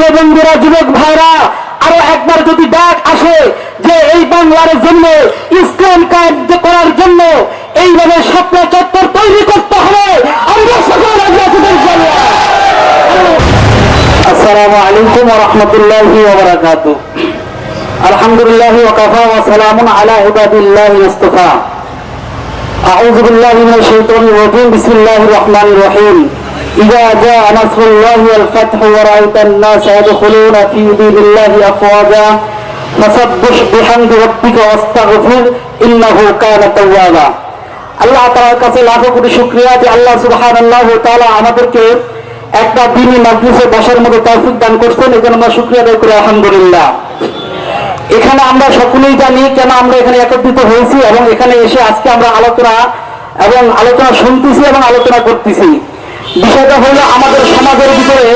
প্রিয় বন্ধুরা, যুবক ভাইরা, আরও একবার যদি ডাক আসে যে এই বাংলার জন্য, ইসলাম কার্য করার জন্য, এইভাবে স্বপ্ন চত্বর তৈরি করতে হবে। আমরা সকল আসসালামু আলাইকুম ওয়া রাহমাতুল্লাহি ওয়া বারাকাতু আলহামদুলিল্লাহ ওয়া কাফা ওয়া সালামুন আলা ইবাদিল্লাহি ইসতাফা আউযু বিল্লাহি মিনাশ শাইতানির রাজিম। বিসমিল্লাহির রহমানির রহিম। إذا جاء نصر الله والفتح ورأيت الناس يدخلون في دين الله أفواجا فسبح بحمد ربك واستغفر إنه كان توابا আল্লাহ তাআলার কাছে লাখো কোটি শুকরিয়া যে আল্লাহ সুবহানাল্লাহু তাআলা আমাদেরকে একটা দিনই মাজলিসে বসার মতো তৌফিক দান করছেন এজন্য আমরা শুকরিয়া আদায় করি আলহামদুলিল্লাহ এখানে আমরা সকলেই জানি কেন আমরা এখানে একত্রিত হয়েছি এবং এখানে এসে আজকে আমরা আলোচনা এবং আলোচনা শুনতেছি এবং আলোচনা করতেছি বিষয়টা হলো আমাদের সমাজের ভিতরে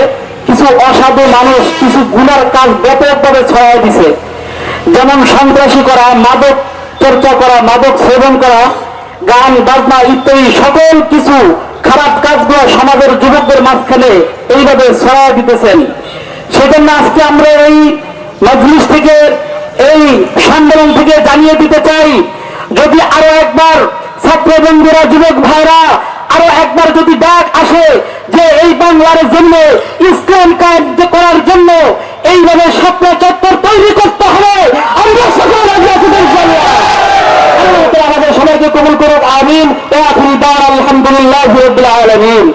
কিছু অসাধু মানুষ, কিছু গুণার কাজ ব্যাপকভাবে ছড়াই দিছে। যেমন সন্ত্রাসী করা, মাদক চর্চা করা, মাদক সেবন করা, গান, বাজনা ইত্যাদি সকল কিছু খারাপ কাজগুলো সমাজের যুবকদের মাঝখানে এইভাবে ছড়াই দিতেছেন। সেজন্য আজকে আমরা এই মজলিস থেকে, এই সম্মেলন থেকে জানিয়ে দিতে চাই, যদি আরও একবার ছাত্র বন্ধুরা যুবক ভাইরা আরও একবার যদি ডাক আসে যে এই বাংলার জন্য, ইসলাম কার্য করার জন্য, এইভাবে স্বপ্ন চত্বর তৈরি করতে হবে। আমাদের সবাইকে কবুল করুক, আমিন। আলহামদুলিল্লাহ আলামিন।